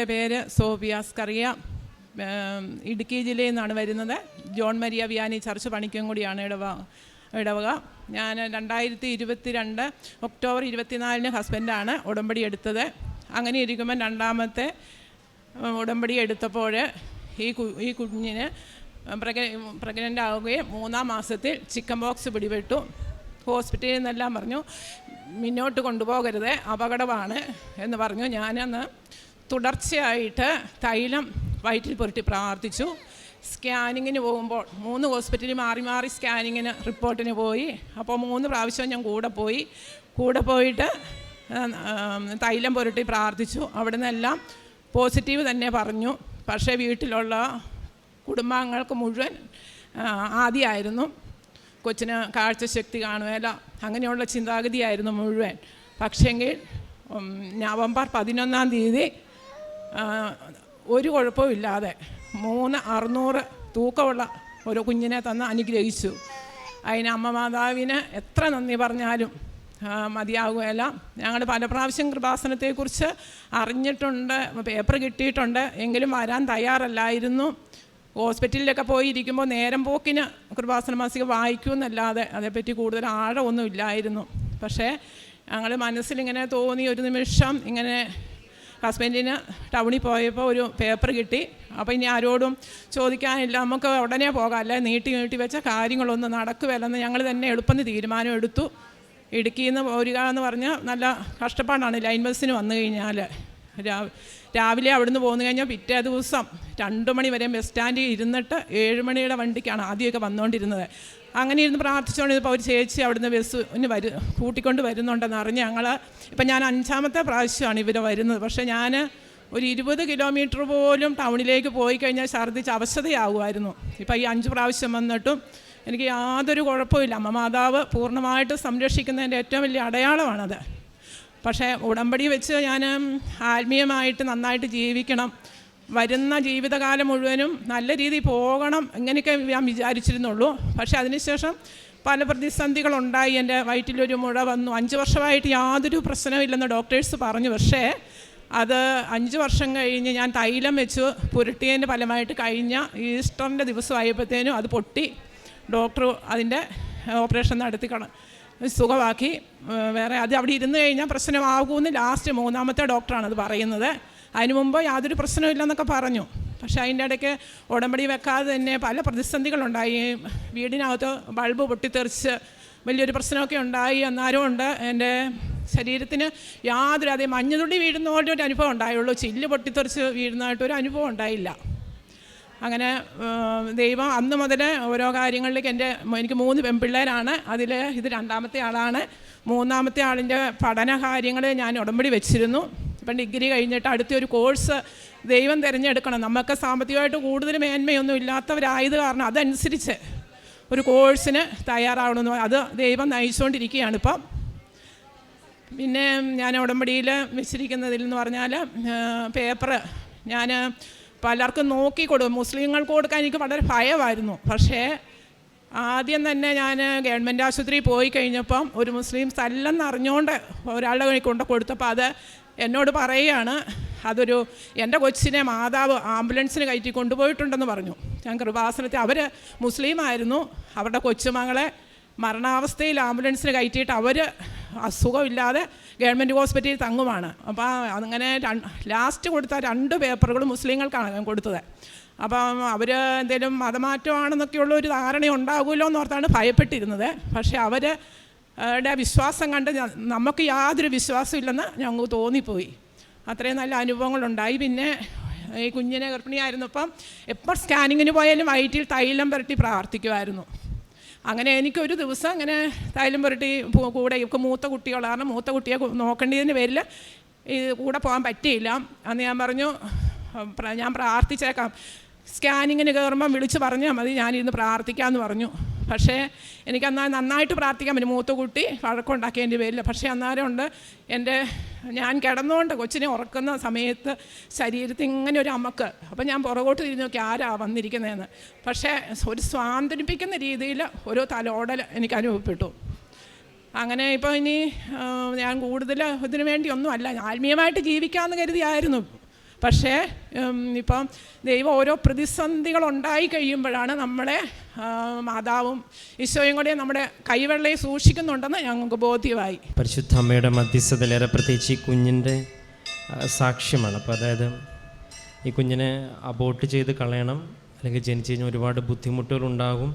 എന്റെ പേര് സോഫിയാസ് കറിയ. ഇടുക്കി ജില്ലയിൽ നിന്നാണ് വരുന്നത്. ജോൺ മരിയ വിയാനി ചർച്ച് പണിക്കും കൂടിയാണ് ഇടവ ഇടവക. ഞാൻ രണ്ടായിരത്തി ഇരുപത്തി രണ്ട് ഒക്ടോബർ ഇരുപത്തിനാലിന് ഹസ്ബൻഡാണ് ഉടമ്പടി എടുത്തത്. അങ്ങനെ ഇരിക്കുമ്പോൾ രണ്ടാമത്തെ ഉടമ്പടി എടുത്തപ്പോൾ ഈ കു- ഈ കുഞ്ഞിന് പ്രഗ പ്രഗ്നന്റ് ആവുകയും മൂന്നാം മാസത്തിൽ ചിക്കൻ ബോക്സ് പിടിപെട്ടു. ഹോസ്പിറ്റലിൽ നിന്നെല്ലാം പറഞ്ഞു മുന്നോട്ട് കൊണ്ടുപോകരുത് അപകടമാണ് എന്ന് പറഞ്ഞു. ഞാനന്ന് തുടർച്ചയായിട്ട് തൈലം വയറ്റിൽ പുരട്ടി പ്രാർത്ഥിച്ചു. സ്കാനിങ്ങിന് പോകുമ്പോൾ മൂന്ന് ഹോസ്പിറ്റലിൽ മാറി മാറി സ്കാനിങ്ങിന് റിപ്പോർട്ടിന് പോയി. അപ്പോൾ മൂന്ന് പ്രാവശ്യം ഞാൻ കൂടെ പോയി. കൂടെ പോയിട്ട് തൈലം പുരട്ടി പ്രാർത്ഥിച്ചു. അവിടെ നിന്നെല്ലാം പോസിറ്റീവ് തന്നെ പറഞ്ഞു. പക്ഷേ വീട്ടിലുള്ള കുടുംബാംഗങ്ങൾക്ക് മുഴുവൻ ആദ്യമായിരുന്നു കൊച്ചിന് കാഴ്ചശക്തി കാണുകയില്ല അങ്ങനെയുള്ള ചിന്താഗതിയായിരുന്നു മുഴുവൻ. പക്ഷേങ്കിൽ നവംബർ പതിനൊന്നാം തീയതി ഒരു കുഴപ്പമില്ലാതെ മൂന്ന് അറുന്നൂറ് തൂക്കമുള്ള ഒരു കുഞ്ഞിനെ തന്ന് അനുഗ്രഹിച്ചു. അതിന് അമ്മ മാതാവിന് എത്ര നന്ദി പറഞ്ഞാലും മതിയാകുകയില്ല ഞങ്ങൾ പല പ്രാവശ്യം കൃപാസനത്തെക്കുറിച്ച് അറിഞ്ഞിട്ടുണ്ട് പേപ്പർ കിട്ടിയിട്ടുണ്ട്. എങ്കിലും വരാൻ തയ്യാറല്ലായിരുന്നു. ഹോസ്പിറ്റലിലൊക്കെ പോയിരിക്കുമ്പോൾ നേരം പോക്കിന് കൃപാസന മാസിക വായിക്കുമെന്നല്ലാതെ അതേപ്പറ്റി കൂടുതൽ ആഴമൊന്നും ഇല്ലായിരുന്നു. പക്ഷേ ഞങ്ങൾ മനസ്സിലിങ്ങനെ തോന്നി ഒരു നിമിഷം ഇങ്ങനെ ഹസ്ബൻഡിന് ടൗണിൽ പോയപ്പോൾ ഒരു പേപ്പർ കിട്ടി. അപ്പോൾ ഇനി ആരോടും ചോദിക്കാനില്ല. നമുക്ക് ഉടനെ പോകാം. അല്ലെ? നീട്ടി നീട്ടി വെച്ച കാര്യങ്ങളൊന്നും നടക്കുകയല്ലെന്ന് ഞങ്ങൾ തന്നെ എളുപ്പം തീരുമാനം എടുത്തു. ഇടുക്കിയിൽ നിന്ന് പോരുക എന്ന് പറഞ്ഞാൽ നല്ല കഷ്ടപ്പാടാണ്. ലൈൻ ബസ്സിന് വന്നു കഴിഞ്ഞാൽ. രാവിലെ അവിടുന്ന് പോന്നു കഴിഞ്ഞാൽ പിറ്റേ ദിവസം രണ്ട് മണി വരെ ബസ് സ്റ്റാൻഡിൽ ഇരുന്നിട്ട് ഏഴ് മണിയുടെ വണ്ടിക്കാണ് ആദ്യമൊക്കെ വന്നുകൊണ്ടിരുന്നത് അങ്ങനെ ഇരുന്ന് പ്രാർത്ഥിച്ചുകൊണ്ടിരുന്നപ്പോൾ ഒരു ചേച്ചി അവിടുന്ന് ബസ്സിന് വരു കൂട്ടിക്കൊണ്ട് വരുന്നുണ്ടെന്ന് അറിഞ്ഞ് ഞങ്ങൾ ഇപ്പം ഞാൻ അഞ്ചാമത്തെ പ്രാവശ്യമാണ് ഇവർ വരുന്നത്. പക്ഷേ ഞാൻ ഒരു ഇരുപത് കിലോമീറ്റർ പോലും ടൗണിലേക്ക് പോയി കഴിഞ്ഞാൽ ഛർദ്ദിച്ച് അവശതയാകുമായിരുന്നു ഇപ്പം ഈ അഞ്ച് പ്രാവശ്യം വന്നിട്ടും എനിക്ക് യാതൊരു കുഴപ്പമില്ല അമ്മ മാതാവ് പൂർണമായിട്ട് സംരക്ഷിക്കുന്നതിന്റെ ഏറ്റവും വലിയ അടയാളമാണത്. പക്ഷേ ഉടമ്പടി വെച്ച് ഞാൻ ആത്മീയമായിട്ട് നന്നായിട്ട് ജീവിക്കണം. വരുന്ന ജീവിതകാലം മുഴുവനും നല്ല രീതിയിൽ പോകണം ഇങ്ങനെയൊക്കെ ഞാൻ വിചാരിച്ചിരുന്നുള്ളൂ. പക്ഷേ അതിനുശേഷം പല പ്രതിസന്ധികളുണ്ടായി. എന്റെ വയറ്റിലൊരു മുഴ വന്നു. അഞ്ച് വർഷമായിട്ട് യാതൊരു പ്രശ്നമില്ലെന്ന് ഡോക്ടേഴ്സ് പറഞ്ഞു. പക്ഷേ അത് അഞ്ച് വർഷം കഴിഞ്ഞ് ഞാൻ തൈലം വെച്ചു. പുരട്ടിയതിന്റെ ഫലമായിട്ട് കഴിഞ്ഞ ഈസ്റ്ററിന്റെ ദിവസമായപ്പോഴത്തേനും അത് പൊട്ടി. ഡോക്ടർ അതിന്റെ ഓപ്പറേഷൻ നടത്തി സുഖമാക്കി. വേറെ അത് അവിടെ ഇരുന്ന് കഴിഞ്ഞാൽ പ്രശ്നമാകുമെന്ന് ലാസ്റ്റ് മൂന്നാമത്തെ ഡോക്ടറാണ് അത് പറയുന്നത്. അതിന് മുമ്പ് യാതൊരു പ്രശ്നമില്ലെന്നൊക്കെ പറഞ്ഞു. പക്ഷേ അതിന്റെ ഇടയ്ക്ക് ഉടമ്പടി വെക്കാതെ തന്നെ പല പ്രതിസന്ധികളുണ്ടായി. വീടിനകത്ത് ബൾബ് പൊട്ടിത്തെറിച്ച് വലിയൊരു പ്രശ്നമൊക്കെ ഉണ്ടായി എന്നാലും ഉണ്ട്. എന്റെ ശരീരത്തിന് യാതൊരു അതേ മഞ്ഞുതുള്ളി വീഴുന്ന പോലെ ഒരു അനുഭവം ഉണ്ടായുള്ളൂ. ചില്ല് പൊട്ടിത്തെറിച്ച് വീഴുന്നതായിട്ടൊരു അനുഭവം ഉണ്ടായില്ല. അങ്ങനെ ദൈവം അന്ന് മുതൽ ഓരോ കാര്യങ്ങളിലേക്ക് എന്റെ എനിക്ക് മൂന്ന് പെൺപിള്ളേരാണ്. അതിൽ ഇത് രണ്ടാമത്തെ ആളാണ്. മൂന്നാമത്തെ ആളിന്റെ പഠന കാര്യങ്ങൾ ഞാൻ ഉടമ്പടി വെച്ചിരുന്നു. ഇപ്പം ഡിഗ്രി കഴിഞ്ഞിട്ട് അടുത്ത ഒരു കോഴ്സ് ദൈവം തിരഞ്ഞെടുക്കണം. നമുക്ക് സാമ്പത്തികമായിട്ട് കൂടുതൽ മേന്മയൊന്നും ഇല്ലാത്തവരായത് കാരണം അതനുസരിച്ച് ഒരു കോഴ്സിന് തയ്യാറാവണമെന്ന് അത് ദൈവം നയിച്ചുകൊണ്ടിരിക്കുകയാണ് ഇപ്പം. പിന്നെ ഞാൻ ഉടമ്പടിയിൽ വെച്ചിരിക്കുന്നതിൽ എന്ന് പറഞ്ഞാൽ പേപ്പർ ഞാൻ പലർക്കും നോക്കി കൊടുക്കും. മുസ്ലിങ്ങൾക്ക് കൊടുക്കാൻ എനിക്ക് വളരെ ഭയമായിരുന്നു. പക്ഷേ ആദ്യം തന്നെ ഞാൻ ഗവൺമെന്റ് ആശുപത്രിയിൽ പോയി കഴിഞ്ഞപ്പം ഒരു മുസ്ലിംസ് അല്ലെന്ന് അറിഞ്ഞുകൊണ്ട് ഒരാളുടെ കൈ കൊണ്ട് കൊടുത്തപ്പോൾ അത് എന്നോട് പറയുകയാണ് അതൊരു എന്റെ കൊച്ചിനെ മാതാവ് ആംബുലൻസിന് കയറ്റി കൊണ്ടുപോയിട്ടുണ്ടെന്ന് പറഞ്ഞു. ഞാൻ കൃപാസനത്തിൽ അവർ മുസ്ലിമായിരുന്നു. അവരുടെ കൊച്ചുമകളെ മരണാവസ്ഥയിൽ ആംബുലൻസിന് കയറ്റിയിട്ട് അവർ അസുഖമില്ലാതെ ഗവൺമെന്റ് ഹോസ്പിറ്റലിൽ തങ്ങുമാണ് അപ്പോൾ അങ്ങനെ ലാസ്റ്റ് കൊടുത്ത രണ്ട് പേപ്പറുകൾ മുസ്ലിങ്ങൾക്കാണ് കൊടുത്തത്. അപ്പം അവർ എന്തെങ്കിലും മതമാറ്റമാണെന്നൊക്കെയുള്ള ഒരു ധാരണ ഉണ്ടാകുമല്ലോ എന്നോർത്താണ് ഭയപ്പെട്ടിരുന്നത്. പക്ഷേ അവർ വിശ്വാസം കണ്ട് നമുക്ക് യാതൊരു വിശ്വാസമില്ലെന്ന് ഞങ്ങൾക്ക് തോന്നിപ്പോയി. അത്രയും നല്ല അനുഭവങ്ങളുണ്ടായി. പിന്നെ ഈ കുഞ്ഞിനെ ഗർഭിണിയായിരുന്നപ്പം എപ്പോൾ സ്കാനിങ്ങിന് പോയാലും വയറ്റിൽ തൈലം പുരട്ടി പ്രാർത്ഥിക്കുമായിരുന്നു അങ്ങനെ എനിക്കൊരു ദിവസം അങ്ങനെ തൈലം പുരട്ടി കൂടെ ഇവർക്ക് മൂത്ത കുട്ടികളാണ്. മൂത്ത കുട്ടിയെ നോക്കേണ്ടതിന്റെ പേരിൽ ഈ കൂടെ പോകാൻ പറ്റിയില്ല. അന്ന് ഞാൻ പറഞ്ഞു ഞാൻ പ്രാർത്ഥിച്ചേക്കാം. സ്കാനിങ്ങിന് കയറുമ്പം വിളിച്ച് പറഞ്ഞാൽ മതി. ഞാനിരുന്ന് പ്രാർത്ഥിക്കാമെന്ന് പറഞ്ഞു. പക്ഷേ എനിക്ക് അന്നാ നന്നായിട്ട് പ്രാർത്ഥിക്കാൻ പറ്റും മൂത്ത കുട്ടി വഴക്കുണ്ടാക്കിയതിന്റെ പേരിൽ പക്ഷേ അന്നേരം ഉണ്ട് എന്റെ ഞാൻ കിടന്നുകൊണ്ട് കൊച്ചിനെ ഉറക്കുന്ന സമയത്ത് ശരീരത്തിൽ ഇങ്ങനെ ഒരു അമക്ക്. അപ്പം ഞാൻ പുറകോട്ട് തിരിഞ്ഞ് നോക്കി ആരാ വന്നിരിക്കുന്നതെന്ന് പക്ഷേ ഒരു സ്വാന്തനിപ്പിക്കുന്ന രീതിയിൽ ഒരു തലോടൽ എനിക്ക് അനുഭവപ്പെട്ടു. അങ്ങനെ ഇപ്പോൾ ഇനി ഞാൻ കൂടുതൽ ഇതിനു വേണ്ടി ഒന്നുമല്ല ആത്മീയമായിട്ട് ജീവിക്കാമെന്ന് കരുതിയായിരുന്നു. പക്ഷേ ഇപ്പം ദൈവം ഓരോ പ്രതിസന്ധികൾ ഉണ്ടായി കഴിയുമ്പോഴാണ് നമ്മളെ മാതാവും ഈശോയും കൂടെ നമ്മുടെ കൈവെള്ളയെ സൂക്ഷിക്കുന്നുണ്ടെന്ന് ഞങ്ങൾക്ക് ബോധ്യമായി. പരിശുദ്ധ അമ്മയുടെ മധ്യസ്ഥതയിലേറെ പ്രത്യേകിച്ച് ഈ കുഞ്ഞിന്റെ സാക്ഷ്യമാണ്. അപ്പോൾ അതായത് ഈ കുഞ്ഞിനെ അബോട്ട് ചെയ്ത് കളയണം അല്ലെങ്കിൽ ജനിച്ചു കഴിഞ്ഞാൽ ഒരുപാട് ബുദ്ധിമുട്ടുകളുണ്ടാകും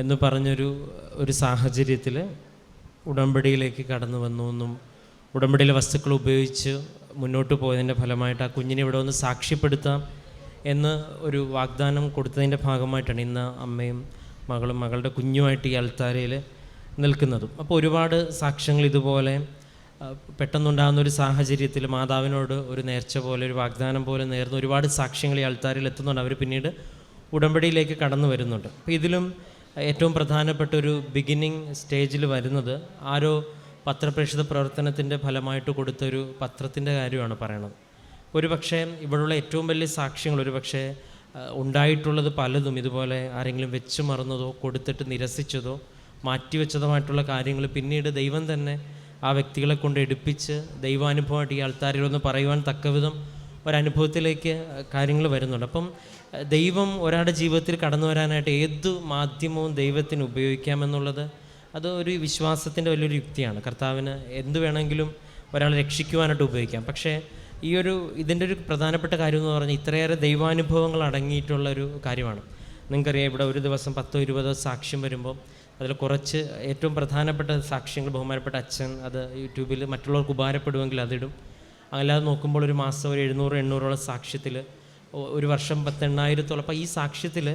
എന്ന് പറഞ്ഞൊരു ഒരു സാഹചര്യത്തിൽ ഉടമ്പടിയിലേക്ക് കടന്നു വന്നു എന്നും ഉടമ്പടിയിലെ വസ്തുക്കൾ ഉപയോഗിച്ച് മുന്നോട്ട് പോയതിന്റെ ഫലമായിട്ട് ആ കുഞ്ഞിനെ ഇവിടെ ഒന്ന് സാക്ഷ്യപ്പെടുത്താം എന്ന് ഒരു വാഗ്ദാനം കൊടുത്തതിന്റെ ഭാഗമായിട്ടാണ് ഇന്ന് അമ്മയും മകളും മകളുടെ കുഞ്ഞുമായിട്ട് ഈ അൽത്താരയിൽ നിൽക്കുന്നതും. അപ്പോൾ ഒരുപാട് സാക്ഷ്യങ്ങൾ ഇതുപോലെ പെട്ടെന്നുണ്ടാകുന്ന ഒരു സാഹചര്യത്തിൽ മാതാവിനോട് ഒരു നേർച്ച പോലെ ഒരു വാഗ്ദാനം പോലെ നേർന്ന് ഒരുപാട് സാക്ഷ്യങ്ങൾ ഈ അൾത്താരിൽ എത്തുന്നുണ്ട്. അവർ പിന്നീട് ഉടമ്പടിയിലേക്ക് കടന്നു വരുന്നുണ്ട്. അപ്പോൾ ഇതിലും ഏറ്റവും പ്രധാനപ്പെട്ട ഒരു ബിഗിനിങ് സ്റ്റേജിൽ വരുന്നത് ആരോ പത്രപ്രേക്ഷിത പ്രവർത്തനത്തിന്റെ ഫലമായിട്ട് കൊടുത്തൊരു പത്രത്തിന്റെ കാര്യമാണ് പറയണത്. ഒരു പക്ഷേ ഇവിടെയുള്ള ഏറ്റവും വലിയ സാക്ഷ്യങ്ങൾ ഒരു പക്ഷേ ഉണ്ടായിട്ടുള്ളത് പലതും ഇതുപോലെ ആരെങ്കിലും വെച്ച് മറന്നതോ കൊടുത്തിട്ട് നിരസിച്ചതോ മാറ്റിവെച്ചതുമായിട്ടുള്ള കാര്യങ്ങൾ പിന്നീട് ദൈവം തന്നെ ആ വ്യക്തികളെ കൊണ്ട് എടുപ്പിച്ച് ദൈവാനുഭവമായിട്ട് ഈ ആൾക്കാരിലൊന്ന് പറയുവാൻ തക്കവിധം ഒരനുഭവത്തിലേക്ക് കാര്യങ്ങൾ വരുന്നുണ്ട്. അപ്പം ദൈവം ഒരാളുടെ ജീവിതത്തിൽ കടന്നു വരാനായിട്ട് ഏത് മാധ്യമവും ദൈവത്തിന് ഉപയോഗിക്കാമെന്നുള്ളത് അത് ഒരു വിശ്വാസത്തിന്റെ വലിയൊരു യുക്തിയാണ്. കർത്താവിന് എന്ത് വേണമെങ്കിലും ഒരാളെ രക്ഷിക്കുവാനായിട്ട് ഉപയോഗിക്കാം. പക്ഷേ ഈ ഒരു ഇതിന്റെ ഒരു പ്രധാനപ്പെട്ട കാര്യം എന്ന് പറഞ്ഞാൽ ഇത്രയേറെ ദൈവാനുഭവങ്ങൾ അടങ്ങിയിട്ടുള്ള ഒരു കാര്യമാണ്. നിങ്ങൾക്കറിയാം ഇവിടെ ഒരു ദിവസം പത്തോ ഇരുപതോ സാക്ഷ്യം വരുമ്പോൾ അതിൽ കുറച്ച് ഏറ്റവും പ്രധാനപ്പെട്ട സാക്ഷ്യങ്ങൾ ബഹുമാനപ്പെട്ട അച്ഛൻ അത് യൂട്യൂബിൽ മറ്റുള്ളവർക്ക് ഉപകാരപ്പെടുമെങ്കിൽ അതിടും. അല്ലാതെ നോക്കുമ്പോൾ ഒരു മാസം ഒരു എഴുന്നൂറ് എണ്ണൂറോളം സാക്ഷ്യത്തിൽ ഒരു വർഷം പത്തെണ്ണായിരത്തോളം. അപ്പോൾ ഈ സാക്ഷ്യത്തിൽ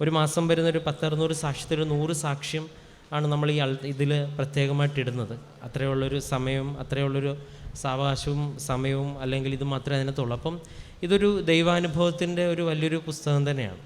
ഒരു മാസം വരുന്ന ഒരു പത്തറുന്നൂറ് സാക്ഷ്യത്തിൽ നൂറ് സാക്ഷ്യം ആണ് നമ്മൾ ഈ ഇതിൽ പ്രത്യേകമായിട്ട് ഇടുന്നത്. അത്രയുള്ളൊരു സമയം അത്രയുള്ളൊരു സാവകാശവും സമയവും അല്ലെങ്കിൽ ഇത് മാത്രമേ അതിനകത്തുള്ളൂ. അപ്പം ഇതൊരു ദൈവാനുഭവത്തിന്റെ ഒരു വലിയൊരു പുസ്തകം തന്നെയാണ്.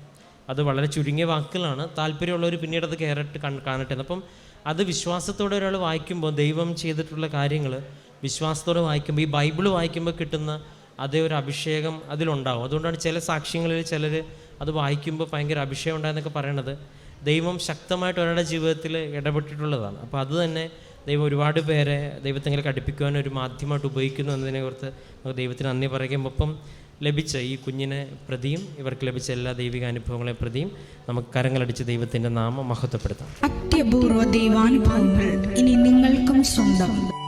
അത് വളരെ ചുരുങ്ങിയ വാക്കുകളാണ്. താല്പര്യമുള്ളവർ പിന്നീട് അത് കയറിട്ട് കാണട്ടെ അപ്പം അത് വിശ്വാസത്തോടെ ഒരാൾ വായിക്കുമ്പോൾ ദൈവം ചെയ്തിട്ടുള്ള കാര്യങ്ങൾ വിശ്വാസത്തോടെ വായിക്കുമ്പോൾ ഈ ബൈബിൾ വായിക്കുമ്പോൾ കിട്ടുന്ന അതേ ഒരു അഭിഷേകം അതിലുണ്ടാവും. അതുകൊണ്ടാണ് ചില സാക്ഷ്യങ്ങളിൽ ചിലർ അത് വായിക്കുമ്പോൾ ഭയങ്കര അഭിഷേകം ഉണ്ടായെന്നൊക്കെ പറയണത്. ദൈവം ശക്തമായിട്ട് ഒരാളുടെ ജീവിതത്തിൽ ഇടപെട്ടിട്ടുള്ളതാണ്. അപ്പോൾ അത് തന്നെ ദൈവം ഒരുപാട് പേരെ ദൈവത്തെങ്കിലും അടുപ്പിക്കുവാൻ ഒരു മാധ്യമമായിട്ട് ഉപയോഗിക്കുന്നു എന്നതിനെ കുറിച്ച് നമുക്ക് ദൈവത്തിന് നന്ദി പറയുമ്പോൾ ഒപ്പം ലഭിച്ച ഈ കുഞ്ഞിനെ പ്രതിയും ഇവർക്ക് ലഭിച്ച എല്ലാ ദൈവിക അനുഭവങ്ങളെ പ്രതിയും നമുക്ക് കരങ്ങളടിച്ച് ദൈവത്തിന്റെ നാമം മഹത്വപ്പെടുത്താം. അത്യപൂർവ ദൈവാനുഭവങ്ങൾ ഇനി നിങ്ങൾക്കും സ്വന്തം.